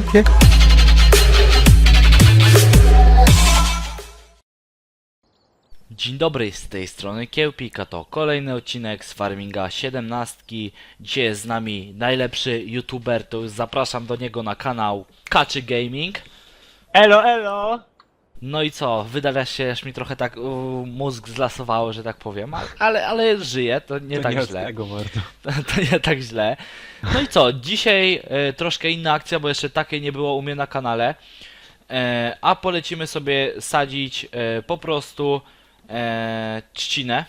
takie. Dzień dobry, z tej strony Kiełpika, to kolejny odcinek z Farminga 17. Dzisiaj jest z nami najlepszy youtuber, to już zapraszam do niego na kanał Kaczy Gaming. Elo, elo! No i co, wydaje się, aż mi trochę tak u, mózg zlasowało, że tak powiem, ale, ale, ale żyje, to nie to tak nie źle. tego. To, to nie tak źle. No i co, dzisiaj e, troszkę inna akcja, bo jeszcze takiej nie było u mnie na kanale. E, a polecimy sobie sadzić e, po prostu e, trzcinę.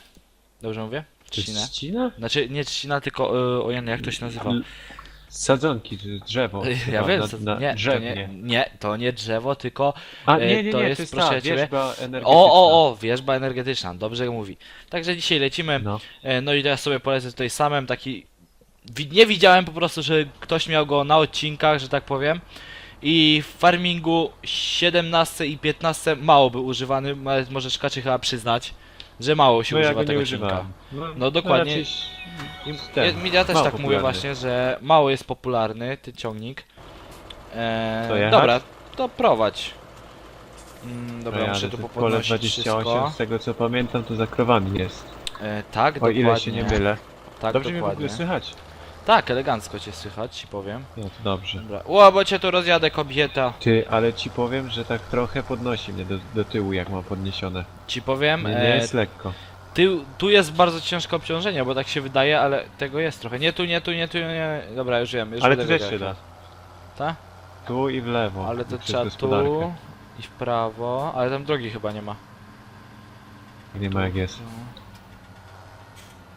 Dobrze mówię? Trzcinę. ścina? Znaczy nie trzcina, tylko e, ojej, jak to się nazywa? Sadzonki, czy drzewo. Ja chyba, wiem, na, co, na nie, to drzewnie. nie, nie, to nie drzewo, tylko A, e, nie, nie, to nie, jest, to jest proszę ta ciebie- wierzba energetyczna. O, o, o, wierzba energetyczna, dobrze mówi. Także dzisiaj lecimy. No. E, No i teraz sobie polecę tutaj samym taki. wi- Nie widziałem po prostu, że ktoś miał go na odcinkach, że tak powiem. I w farmingu 17 i 15 mało był używany, ale możesz Kaczy chyba przyznać, że mało się No ja używa go nie tego używałem. odcinka. No dokładnie. raczej I, ten, ja, ja też mało tak mówię popularny. właśnie, że mało jest popularny ten ciągnik. E, jechać? dobra, to prowadź. Mm, dobra, No muszę tu to pole popodnosić 28, wszystko. z tego co pamiętam, to za krowami jest. E, tak, O dokładnie. ile się nie mylę. Tak, Dobrze mnie w dokładnie. ogóle słychać. Tak, elegancko cię słychać, ci powiem. No to dobrze. Dobra. Ło, bo cię tu rozjadę, kobieta. Ty, ale ci powiem, że tak trochę podnosi mnie do, do tyłu, jak mam podniesione. Ci powiem, Nie, nie e, jest lekko. ty, tu jest bardzo ciężkie obciążenie, bo tak się wydaje, ale tego jest trochę. Nie tu, nie tu, nie tu, nie. Dobra, już wiem, już Ale tu też się da. Tak? Tu i w lewo. Ale to przez trzeba gospodarkę. tu i w prawo, ale tam drogi chyba nie ma. Nie ma jak jest.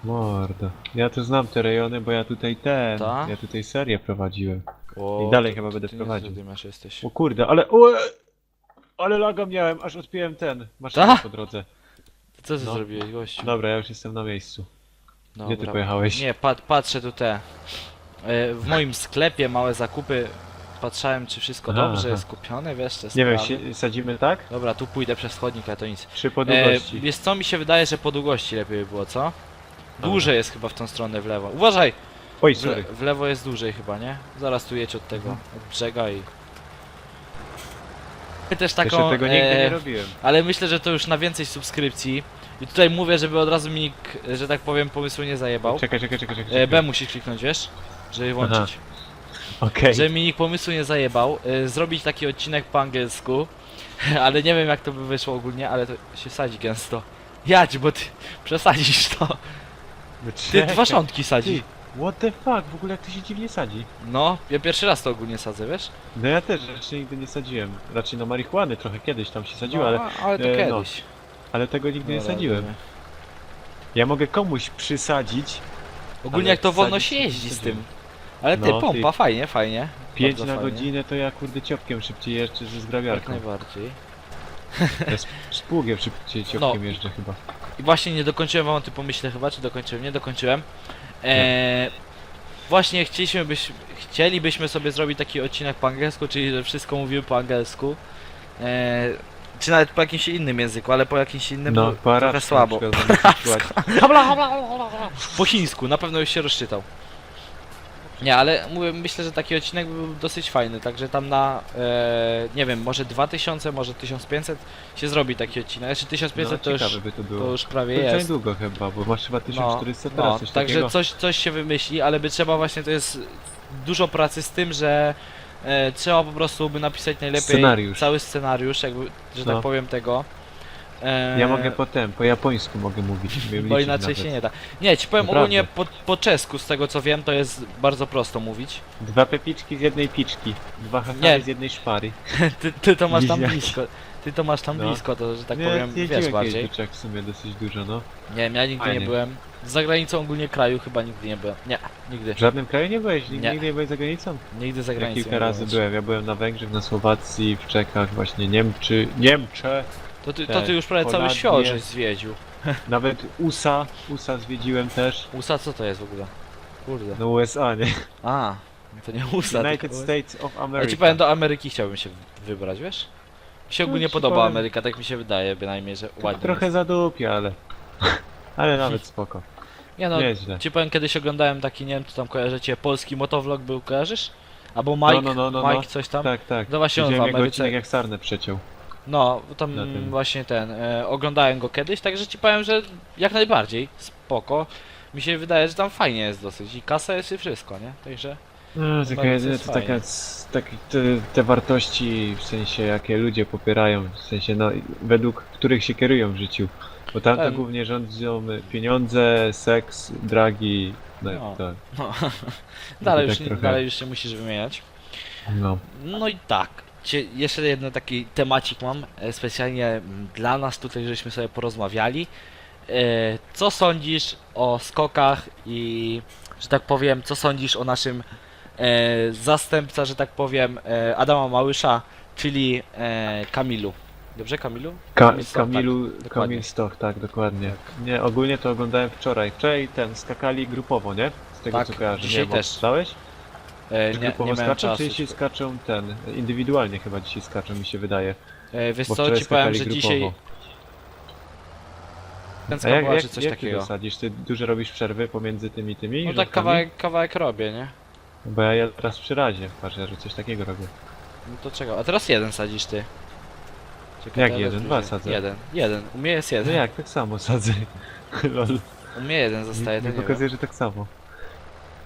Mordo. Ja tu znam te rejony, bo ja tutaj ten. Ta? Ja tutaj serię prowadziłem. O, I dalej to- chyba to będę ty prowadził. niezły dymiarz jesteś. O kurde, ale. Ale laga miałem, aż odpiłem ten. Maszynę Ta? po drodze. Co ty no. zrobiłeś, gościu? Dobra, ja już jestem na miejscu. Gdzie ty Dobra. pojechałeś? Nie, pat, patrzę tu te. e, W moim sklepie małe zakupy. Patrzałem, czy wszystko Aha, dobrze aha. jest kupione, wiesz, te Nie wiem, sprawy. si- sadzimy tak? Dobra, tu pójdę przez chodnik, ale to nic. Czy po E, długości? wiesz co, mi się wydaje, że po długości lepiej by było, co? Dobra. Dłużej jest chyba w tą stronę w lewo. Uważaj! Oj, W, sorry. w lewo jest dłużej chyba, nie? Zaraz tu jedź od tego, Mhm. od brzega i... Też Jeszcze taką, tego nigdy e, nie robiłem. ale myślę, że to już na więcej subskrypcji. I tutaj mówię, żeby od razu mi nikt, że tak powiem, pomysłu nie zajebał. Czekaj, czekaj, czekaj, czekaj. E, czekaj. B musisz kliknąć, wiesz? Żeby włączyć. Okej. Żeby mi nikt pomysłu nie zajebał. E, zrobić taki odcinek po angielsku. ale nie wiem jak to by wyszło ogólnie, ale to się sadzi gęsto. Jadź, bo ty przesadzisz to. No Ty czekaj. dwa szczątki sadzi. Ty, what the fuck, w ogóle jak to się dziwnie sadzi? No, ja pierwszy raz to ogólnie sadzę, wiesz? No ja też raczej nigdy nie sadziłem. Raczej no marihuany trochę kiedyś tam się sadziło, no, ale, ale to e, no, kiedyś. ale tego nigdy nie Dobra, sadziłem. dobra. Ja mogę komuś przysadzić Ogólnie Ale jak to wolno sadzić się jeździ z sadziłem. tym. Ale ty, No, ty- pompa, fajnie, fajnie. 5 Bardzo na fajnie. godzinę, to ja kurde ciopkiem szybciej jeżdżę ze Jak zgrabiarką. najbardziej. Ja z, z pługiem szybciej ciopkiem jeżdżę chyba. I właśnie nie dokończyłem wam o tym pomyśle chyba, czy dokończyłem? Nie dokończyłem. Eee, właśnie chcieliśmy byś, chcielibyśmy sobie zrobić taki odcinek po angielsku, czyli że wszystko mówimy po angielsku. Eee, czy nawet po jakimś innym języku, ale po jakimś innym No, po trochę słabo. Po chińsku, na pewno już się rozczytał. Nie, ale mówię, myślę, że taki odcinek by był dosyć fajny, także tam na, e, nie wiem, może 2000, może 1500 się zrobi taki odcinek. Znaczy 1500 No, to, już, ciekawe by to to było. już prawie To za jest. niedługo chyba, bo masz chyba 1400 no, teraz, no, coś także takiego. coś, coś się wymyśli, ale by trzeba właśnie, to jest dużo pracy z tym, że e, trzeba po prostu by napisać najlepiej Scenariusz. cały scenariusz, jakby, że No. tak powiem tego. E, Ja mogę potem, po japońsku mogę mówić, umiem bo liczyć inaczej nawet. się nie da. Nie, ci powiem Naprawdę. ogólnie po, po czesku, z tego co wiem, to jest bardzo prosto mówić. Dwa pepiczki z jednej piczki, dwa Nie. z jednej szpary. Ty, ty to masz tam Bliźniaki. blisko. Ty to masz tam No. blisko, to że tak nie, powiem, wiesz kiedyś bardziej. Czech w sumie dosyć dużo, no. Nie wiem, ja nigdy Fajnie. nie byłem. Za granicą ogólnie kraju chyba nigdy nie byłem. Nie, nigdy. W żadnym kraju nie byłeś? Nigdy Nie. nigdy nie byłeś za granicą? Nigdy za Ja granicą. kilka nie razy byłem. Ja byłem na Węgrzech, na Słowacji, w Czechach, właśnie Niemczy, Niemcze, To ty, to ty już prawie cały Holandię. świat żeś zwiedził. nawet USA, USA zwiedziłem też. USA co to jest w ogóle? Kurde. No USA, nie? A, to nie USA. United tylko. States of Ja America. ci powiem, do Ameryki chciałbym się wybrać, wiesz? Mi się No, ogólnie ci podoba powiem- Ameryka, tak mi się wydaje bynajmniej, że ładnie Trochę zadupia, ale... ale nawet spoko. Nie no, Nieźle. ci powiem, kiedyś oglądałem taki, nie wiem, czy tam kojarzycie, polski motovlog był, kojarzysz? Albo Mike, no, no, no, no. Mike coś tam. Tak, tak. No właśnie on w Widziałem jego Ameryce. odcinek jak sarnę przeciął. No, tam Na tym. właśnie ten, e, oglądałem go kiedyś, także ci powiem, że jak najbardziej, spoko. Mi się wydaje, że tam fajnie jest dosyć i kasa jest i wszystko, nie? Także, No, taka, Bardzo jedyne to fajnie. taka, c- tak, te, te wartości, w sensie jakie ludzie popierają, w sensie no, według których się kierują w życiu. Bo tam to Em. głównie rządzą pieniądze, seks, dragi, no, No. tak. no, dalej, tak już, trochę. dalej już się musisz wymieniać. No. No i tak, cie, jeszcze jeden taki temacik mam, e, specjalnie mm, dla nas tutaj, żeśmy sobie porozmawiali. E, Co sądzisz o skokach i, że tak powiem, co sądzisz o naszym e, zastępca, że tak powiem, e, Adama Małysza, czyli e, Kamilu. Dobrze, Kamilu? Ka Kamil Stoch, Kamilu, tak, dokładnie. Kamil Stoch, tak, dokładnie. Nie, ogólnie to oglądałem wczoraj. Wczoraj ten, skakali grupowo, nie? Z tego Tak, co kojarzę. dzisiaj nie, wiem, też. E, nie, nie miałem skaczą, czasu. czy dzisiaj skaczą ten, indywidualnie chyba dzisiaj skaczą mi się wydaje. E, wiesz Bo co, wczoraj ci powiem, skakali że grupowo. dzisiaj A jak, jak, coś jak ty takiego. dosadzisz? Ty dużo robisz przerwy pomiędzy tymi tymi? No tak rządkami? kawałek, kawałek robię, nie? Bo ja, ja teraz przy razie, patrzę, że coś takiego robię. No to czego? A teraz jeden sadzisz ty. Czekaj, Jak teraz jeden? Dwa sadzę. Jeden, jeden. U mnie jest No jeden. jak, tak samo sadzę. Lol. U mnie jeden zostaje, to nie nie wiem. pokazuje, że tak samo.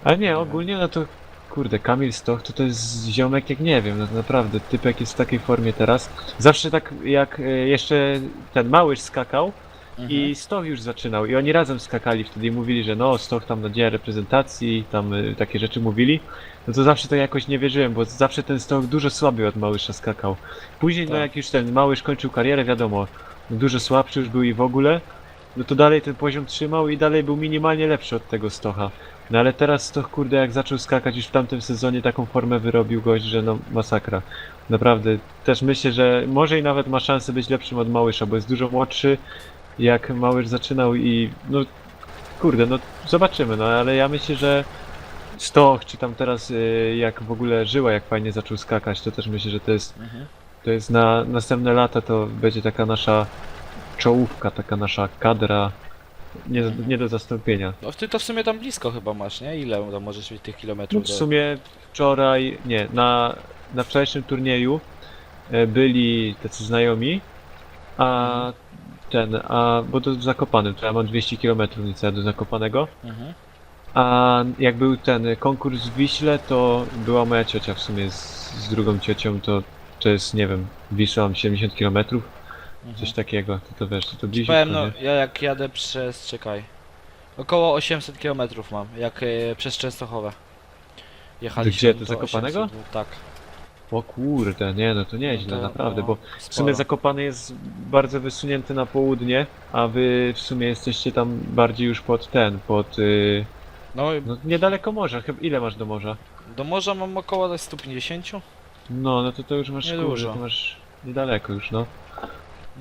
Ale nie, ogólnie no to kurde, Kamil Stoch to to jest ziomek jak nie wiem, no to naprawdę typek jest w takiej formie teraz. Zawsze tak jak e, jeszcze ten Małysz skakał Mhm. i Stoch już zaczynał i oni razem skakali wtedy i mówili, że no Stoch tam nadzieja reprezentacji, tam e, takie rzeczy mówili. No to zawsze to jakoś nie wierzyłem, bo zawsze ten Stoch dużo słabiej od Małysza skakał. Później no Tak. jak już ten Małysz kończył karierę, wiadomo, dużo słabszy już był i w ogóle, no to dalej ten poziom trzymał i dalej był minimalnie lepszy od tego Stocha. No ale teraz Stoch, kurde, jak zaczął skakać już w tamtym sezonie, taką formę wyrobił gość, że no masakra. Naprawdę, też myślę, że może i nawet ma szansę być lepszym od Małysza, bo jest dużo młodszy, jak Małysz zaczynał i no, kurde, no zobaczymy, no ale ja myślę, że Stoch, czy tam teraz y, jak w ogóle żyła, jak fajnie zaczął skakać, to też myślę, że to jest Mhm. to jest na następne lata to będzie taka nasza czołówka, taka nasza kadra nie, nie do zastąpienia. No ty to w sumie tam blisko chyba masz, nie? Ile tam możesz mieć tych No kilometrów? w do- sumie wczoraj, nie, na, na wczorajszym turnieju e, byli tacy znajomi, a ten, a bo to w Zakopanem, to ja mam 200 km niecałe do Zakopanego, Mhm. a jak był ten konkurs w Wiśle, to była moja ciocia w sumie z, z drugą ciocią, to to jest, nie wiem, Wisła mam 70 km, Mhm. Coś takiego, to, to wiesz, to, to bliziutko, powiem, no ja jak jadę przez, czekaj, około 800 km mam, jak e, przez Częstochowę. Jechaliśmy Gdzie, do Zakopanego? 800, tak. O kurde, nie no to nieźle, to, naprawdę, no, bo w sporo. sumie Zakopany jest bardzo wysunięty na południe, a wy w sumie jesteście tam bardziej już pod ten, pod... Yy, No no niedaleko morza, chyba ile masz do morza? do morza mam około 150. No, no to to już masz, Niedużo. kurde, to masz niedaleko już, no.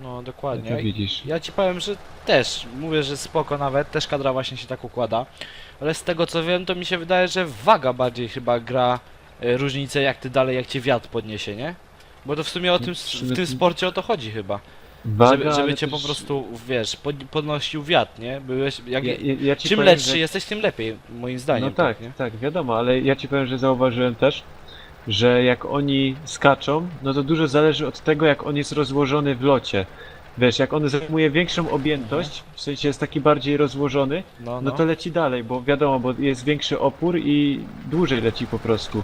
No No dokładnie. to I- widzisz. Ja ci powiem, że też, mówię, że spoko nawet, też kadra właśnie się tak układa, ale z tego co wiem, to mi się wydaje, że waga bardziej chyba gra e, różnicę, jak ty dalej, jak cię wiatr podniesie, nie? Bo to w sumie o tym, w tym to- sporcie o to chodzi chyba, Waga, żeby, żeby ale cię też- po prostu, wiesz, pod, podnosił wiatr, nie? Byłeś, jak, Ja, ja, ja ci czym powiem, lepszy że... jesteś, tym lepiej, moim zdaniem. No tak, nie? tak, wiadomo, ale ja ci powiem, że zauważyłem też, że jak oni skaczą, no to dużo zależy od tego, jak on jest rozłożony w locie. Wiesz, jak on zajmuje większą objętość, w sensie jest taki bardziej rozłożony, No, no no. to leci dalej, bo wiadomo, bo jest większy opór i dłużej leci po prostu.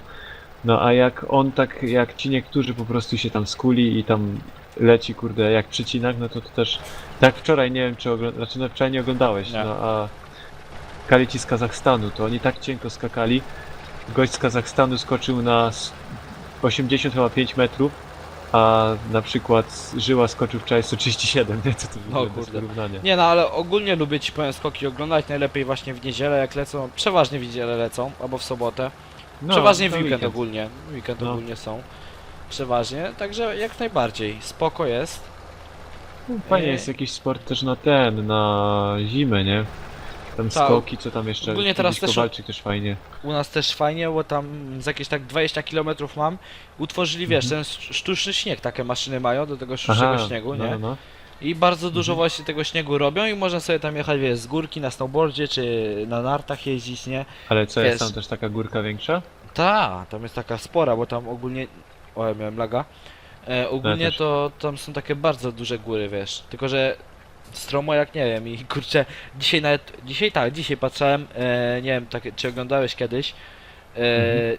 No a jak on tak, jak ci niektórzy po prostu się tam skuli i tam leci, kurde, jak przycinak, no to to też... Tak wczoraj, nie wiem czy oglądałeś, znaczy no wczoraj nie oglądałeś, Nie. no a Kalici z Kazachstanu, to oni tak cienko skakali. Gość z Kazachstanu skoczył na s- 85 metrów, a na przykład Żyła skoczył wczoraj 137, nie? Co to No kurde. porównania. Nie no, ale ogólnie lubię ci powiem skoki oglądać, najlepiej właśnie w niedzielę jak lecą, przeważnie w niedzielę lecą, albo w sobotę. No, Przeważnie w to weekend, ogólnie. Weekend No. ogólnie są. Przeważnie, także jak najbardziej. Spoko jest. Fajnie Eee. jest jakiś sport też na ten, na zimę, nie? Tam Tak. skoki, co tam jeszcze, Ogólnie teraz też- Kowalczyk też fajnie. U nas też fajnie, bo tam z jakieś tak 20 km mam. Utworzyli, wiesz, ten sz- sztuczny śnieg, takie maszyny mają do tego sztucznego śniegu, no, nie? no, no. I bardzo dużo Mhm. właśnie tego śniegu robią i można sobie tam jechać, wiesz, z górki na snowboardzie czy na nartach jeździć, nie? Ale co, Wiesz. jest tam też taka górka większa? Ta, tam jest taka spora, bo tam ogólnie... O, ja miałem laga. E, ogólnie też. to tam są takie bardzo duże góry, wiesz. Tylko, że stromo jak nie wiem i kurczę, dzisiaj nawet, dzisiaj tak, dzisiaj patrzałem, e, nie wiem, takie, czy oglądałeś kiedyś, e,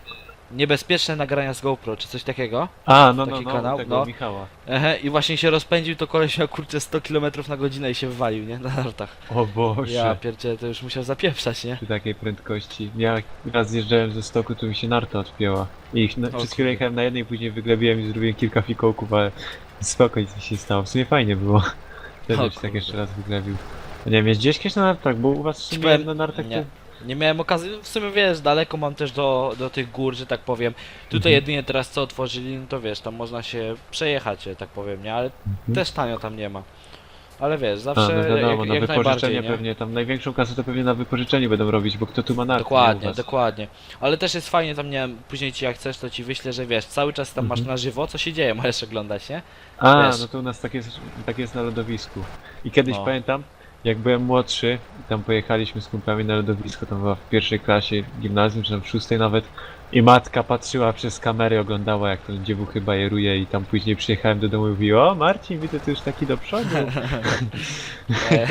niebezpieczne nagrania z GoPro, czy coś takiego. A, no, no, Taki no, kanał, tego no. Michała. Ehe, I właśnie się rozpędził, to koleś miał kurczę 100 km na godzinę i się wywalił, nie? Na nartach. O Boże. Ja pierdzielę, to już musiał zapieprzać, nie? Przy takiej prędkości. Ja raz zjeżdżałem ze stoku, to mi się narta odpięła. I no, O przez chwilę jechałem na jednej, później wyglebiłem i zrobiłem kilka fikołków, ale spoko, nic mi się stało. W sumie fajnie było. Wtedy O się tak kurde. jeszcze raz wyglebił. Nie wiem, jeździłeś kiedyś na nartach, bo u was w sumie powiem- na nartach nie. to... Nie miałem okazji, w sumie wiesz, daleko mam też do, do tych gór, że tak powiem. Tutaj Mhm. jedynie teraz co otworzyli, no to wiesz, tam można się przejechać, że tak powiem, nie? Ale Mhm. też tanio tam nie ma. Ale wiesz, A, zawsze no wiadomo, jak, na najbardziej, wypożyczenie nie? pewnie, tam największą kasę to pewnie na wypożyczeniu będą robić, bo kto tu ma narty nie u Dokładnie, was? dokładnie. Ale też jest fajnie, tam nie wiem, później ci jak chcesz, to ci wyślę, że wiesz, cały czas tam masz Mhm. na żywo, co się dzieje, możesz oglądać, nie? A, Wiesz. no to u nas tak jest, tak jest na lodowisku. I kiedyś No. pamiętam, jak byłem młodszy, tam pojechaliśmy z kumplami na lodowisko, tam była w pierwszej klasie gimnazjum, czy tam w szóstej nawet. I matka patrzyła przez kamerę, oglądała jak ten dziewuchy bajeruje i tam później przyjechałem do domu i mówi, o Marcin, widzę, ty już taki do przodu. E,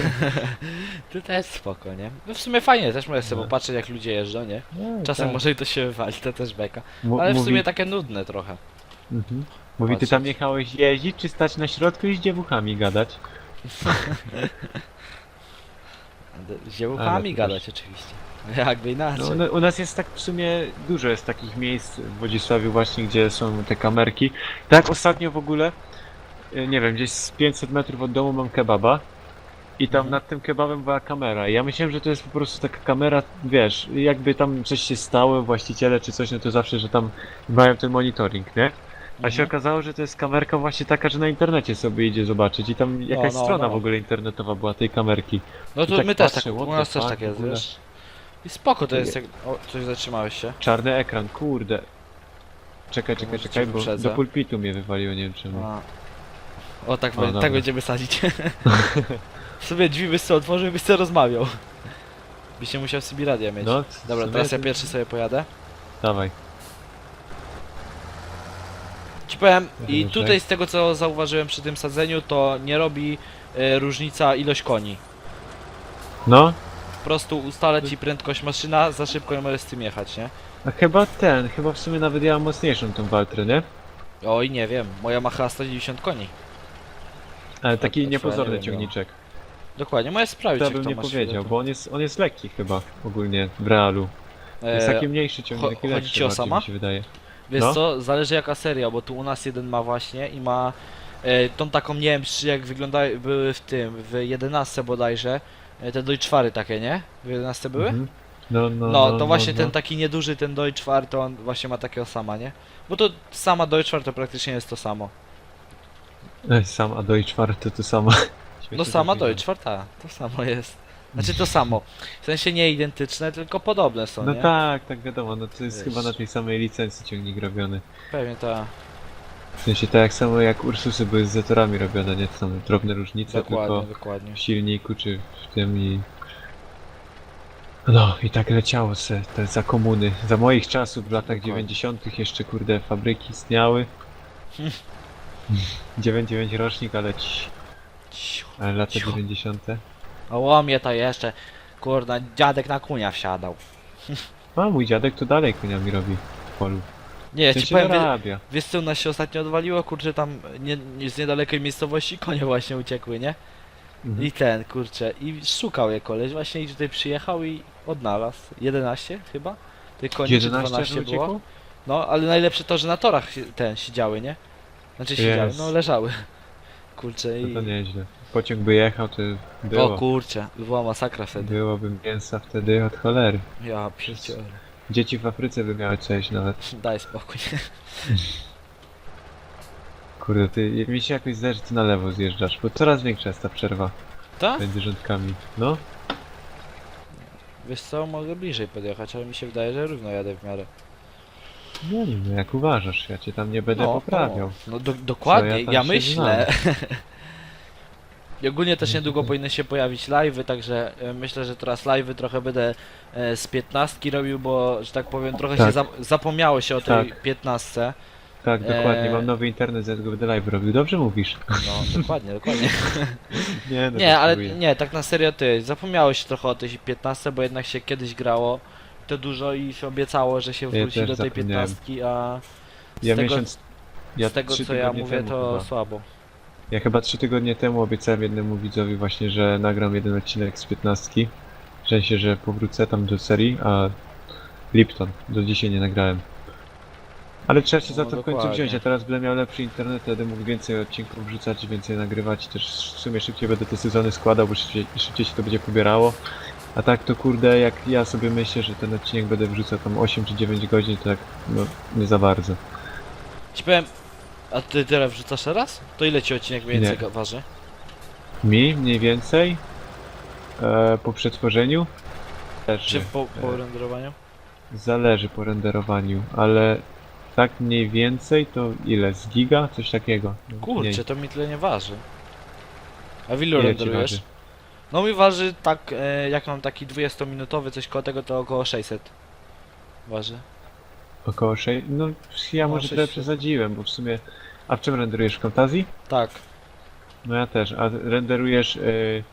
to też spoko, nie? No w sumie fajnie, też możesz sobie No. popatrzeć jak ludzie jeżdżą, nie? No, Czasem tak. może i to się wywali, to też beka. Mu- Ale w mówi, sumie takie nudne trochę. mhm. Mówi, ty Patrzeć. tam jechałeś jeździć, czy stać na środku i z dziewuchami gadać? Z dziewuchami Ale gadać oczywiście. Jakby inaczej. No, no, u nas jest tak w sumie dużo jest takich miejsc w Wodzisławiu właśnie, gdzie są te kamerki. Tak ostatnio w ogóle, e, nie wiem, gdzieś z 500 metrów od domu mam kebaba i tam Mhm. nad tym kebabem była kamera. I ja myślałem, że to jest po prostu taka kamera, wiesz, jakby tam coś się stało, właściciele czy coś, no to zawsze, że tam mają ten monitoring, nie? A się Mhm. okazało, że to jest kamerka właśnie taka, że na internecie sobie idzie zobaczyć i tam jakaś no, strona no. w ogóle internetowa była tej kamerki. No to tak my też patrzę, tak, what u the nas też fuck tak w jest, ogóle. wiesz? I spoko to jest jak... O, coś zatrzymałeś się? Czarny ekran, kurde. Czekaj, czekaj, Może cię czekaj, bo wyprzedzę. do pulpitu mnie wywaliło, nie wiem czemu. A. O, tak, dobra. tak będziemy sadzić. sobie drzwi byś sobie otworzył i byś sobie rozmawiał. Byś nie musiał sobie radia mieć. No, w Dobra, sumie teraz ja to- pierwszy sobie pojadę. Dawaj. Ci powiem, i Dobrze. tutaj z tego co zauważyłem przy tym sadzeniu, to nie robi e, różnica ilość koni. No, prostu ustala ci prędkość maszyna, za szybko nie możesz z tym jechać, nie? a chyba ten, chyba w sumie nawet ja mam mocniejszą tą Waltrę, nie? Oj, nie wiem, moja ma chyba 190 koni. Ale taki to nie niepozorny wiem, no. ciągniczek. Dokładnie, możesz sprawdzić To jak bym to nie masz powiedział, ile bo on jest, on jest lekki chyba ogólnie w realu. Jest E, taki mniejszy ciągnik i chodzi lepszy ci o bardziej sama? mi się wydaje. Wiesz no. co, zależy jaka seria, bo tu u nas jeden ma właśnie i ma e, tą taką, nie wiem czy jak wyglądały, były w tym, w 11 bodajże, e, te Deutschwary takie, nie? W 11 były? Mhm. No, no, No, to właśnie no. ten taki nieduży, ten Deutschwar, to on właśnie ma takiego sama, nie? Bo to sama Deutschwar to praktycznie jest to samo. Ej, Sam, a Deutsch czwarty to samo. No sama. Deutschwar, ta, to samo jest. Znaczy to samo. W sensie nie identyczne, tylko podobne są, No nie? tak, tak wiadomo, no to jest Wiesz. chyba na tej samej licencji ciągnik robiony. Pewnie ta. W sensie tak samo jak Ursusy były z Zetorami robione, nie? To są drobne różnice, Dokładnie, tylko dokładnie. w silniku czy w tym i... No i tak leciało se, te za komuny. Za moich czasów w latach Dokładnie. 90 jeszcze kurde fabryki istniały. 99 rocznik, ale ci, Ciu. ale lata Cicho. 90. O łomie to jeszcze, kurna, dziadek na kunia wsiadał. A mój dziadek to dalej koniami robi w polu. Nie, W ci sensie powiem, wie, dorabia. wiesz co u nas się ostatnio odwaliło? Kurczę, tam nie, nie, z niedalekiej miejscowości konie właśnie uciekły, nie? Mhm. I ten, kurczę, i szukał je koleś właśnie i tutaj przyjechał i odnalazł. 11 chyba? Tych koni czy 11 12 że było. uciekło? No, ale najlepsze to, że na torach ten siedziały, nie? Znaczy siedziały, Jest. no leżały. Kurczę i... No to nieźle. Pociąg by jechał, to było. O kurczę, była masakra wtedy. Byłoby mięsa wtedy od cholery. Ja pierdzielę. Dzieci w Afryce by miały coś nawet. Daj spokój. Kurde, ty, mi się jakoś że ty na lewo zjeżdżasz, bo coraz większa jest ta przerwa Tak? między rządkami. No, Wiesz co, mogę bliżej podjechać, ale mi się wydaje, że równo jadę w miarę. nie wiem, no jak uważasz, ja cię tam nie będę poprawiał. No, no do, dokładnie, Co ja ja, tam się myślę. I ogólnie też niedługo powinny się pojawić live'y, także e, myślę, że teraz live'y trochę będę e, z 15 robił, bo że tak powiem trochę Tak. się zap zapomniało się o tej Tak. 15. Tak, dokładnie, Eee. mam nowy internet, z go będę live robił. Dobrze mówisz. No, dokładnie, dokładnie. Nie, no Nie, to ale nie, tak na serio ty, zapomniało się trochę o tej 15, bo jednak się kiedyś grało to dużo i się obiecało, że się Ja wróci też do tej zapomniałem. 15, a z Ja tego, miesiąc... Ja z tego trzy co ja tygodnie mówię temu to chyba. słabo. Ja chyba trzy tygodnie temu obiecałem jednemu widzowi właśnie, że nagram jeden odcinek z 15. W sensie, że powrócę tam do serii, a Lipton do dzisiaj nie nagrałem. Ale trzeba się za No, to w końcu dokładnie. wziąć, a teraz będę miał lepszy internet, będę mógł więcej odcinków wrzucać, więcej nagrywać, też w sumie szybciej będę te sezony składał, bo szybciej, szybciej się to będzie pobierało. A tak to kurde, jak ja sobie myślę, że ten odcinek będę wrzucał tam 8 czy 9 godzin, to tak no nie za bardzo. Ci powiem, a ty tyle wrzucasz teraz? To ile ci odcinek mniej więcej Nie. waży? Mi mniej więcej e, po przetworzeniu też Czy po, po e, renderowaniu? zależy po renderowaniu, ale tak mniej więcej to ile? Z giga? Coś takiego. Kurczę, mniej. to mi tyle nie waży. A w ilu Ile ci renderujesz? waży? No mi waży tak, e, jak mam taki 20-minutowy, coś koło tego, to około 600 waży. Około 6. No ja może trochę 600. przesadziłem, bo w sumie. A w czym renderujesz? W Camtasia? Tak, No ja też. A renderujesz y,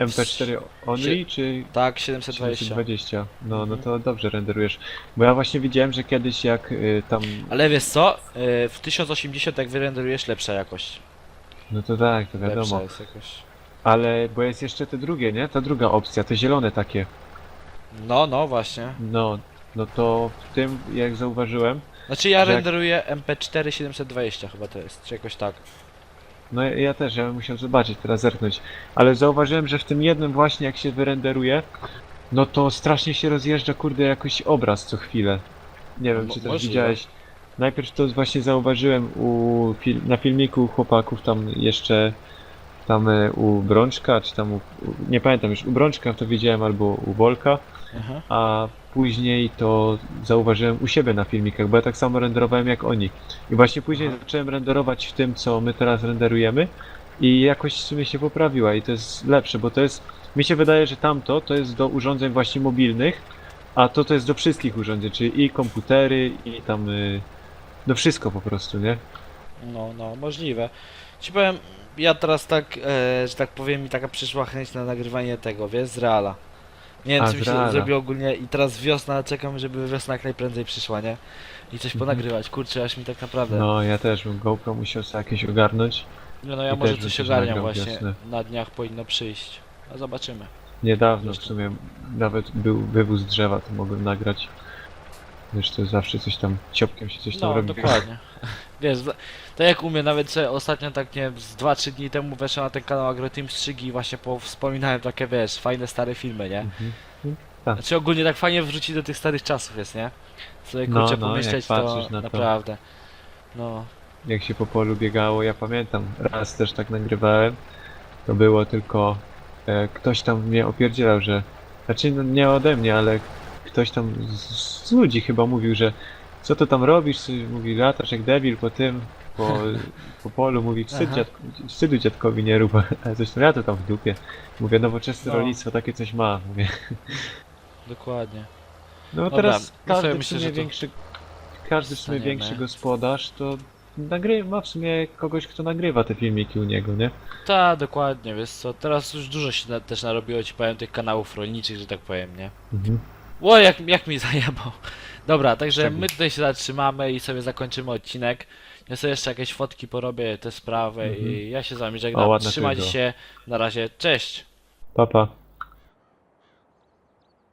MP4 Only czy tak, 720. 720? No, no Mhm. to dobrze renderujesz. Bo ja właśnie widziałem, że kiedyś jak y, tam. Ale wiesz co? E, w 1080 jak wyrenderujesz lepsza jakość. No to tak, to Lepsza wiadomo. jest jakoś. Ale bo jest jeszcze te drugie, nie? Ta druga opcja, te zielone takie. No, no właśnie. No, no to w tym, jak zauważyłem, Znaczy ja Że jak- renderuję MP4 720 chyba to jest, czy jakoś tak. no ja- ja też, ja bym musiał zobaczyć, teraz zerknąć, ale zauważyłem, że w tym jednym właśnie jak się wyrenderuje, no to strasznie się rozjeżdża, kurde, jakoś obraz co chwilę. Nie wiem, Mo- czy też możliwe. widziałeś. Najpierw to właśnie zauważyłem u, fil- na filmiku chłopaków tam jeszcze, tam e, u Brączka, czy tam u, u, nie pamiętam już, u Brączka to widziałem albo u Wolka, Aha. a później to zauważyłem u siebie na filmikach, bo ja tak samo renderowałem jak oni. I właśnie później Aha. zacząłem renderować w tym, co my teraz renderujemy i jakoś w sumie się poprawiła i to jest lepsze, bo to jest, mi się wydaje, że tamto to jest do urządzeń właśnie mobilnych, a to to jest do wszystkich urządzeń, czyli i komputery, i tam, y, no wszystko po prostu, nie? No, no, możliwe. Ci powiem, ja teraz tak, e, że tak powiem, mi taka przyszła chęć na nagrywanie tego, wiesz, z Reala. Nie wiem, A, czy mi się Reala. zrobiło ogólnie i teraz wiosna, czekam, żeby wiosna jak najprędzej przyszła, nie? I coś Mhm. ponagrywać, kurczę, aż mi tak naprawdę. No, No ja też bym GoPro musiał sobie jakieś ogarnąć. no ja i może też bym coś coś ogarniam nagrał właśnie, wiosnę. na dniach powinno przyjść. A zobaczymy. Niedawno w sumie nawet był wywóz drzewa, to mogłem nagrać. Wiesz, to zawsze coś tam, ciopkiem się coś tam No, robi. dokładnie. Wiesz, tak jak u mnie, nawet sobie ostatnio tak nie wiem, z 2-3 dni temu weszłem na ten kanał AgroTeam Strzygi i właśnie po, wspominałem takie, wiesz, fajne stare filmy, nie? Mhm. Znaczy ogólnie tak fajnie wrócić do tych starych czasów jest, nie? Sobie No, kurczę no, pomyśleć to na to. naprawdę. No, Jak się po polu biegało, ja pamiętam, raz też tak nagrywałem, to było tylko, e, ktoś tam mnie opierdzielał, że, znaczy no, nie ode mnie, ale ktoś tam z, z ludzi chyba mówił, że co to tam robisz, mówi, latasz jak debil po tym, po, po polu, mówi, wstyd dziadko, wstydu dziadkowi nie rób, a zresztą ja to tam w dupie. Mówię, nowoczesne No. rolnictwo takie coś ma, mówię. dokładnie. No Dobra, teraz no sobie każdy w myślę, sumie że to większy, każdy w sumie większy gospodarz to nagrywa, ma w sumie kogoś, kto nagrywa te filmiki u niego, nie? Tak, dokładnie, wiesz co, teraz już dużo się na, też narobiło, ci powiem, tych kanałów rolniczych, że tak powiem, nie? Mhm. O, jak, jak mi zajebał. Dobra, także my tutaj się zatrzymamy i sobie zakończymy odcinek. Ja sobie jeszcze jakieś fotki porobię, te sprawy Mhm. i ja się z wami O, żegnam. ładne Trzymajcie się, na razie, cześć! Pa, pa.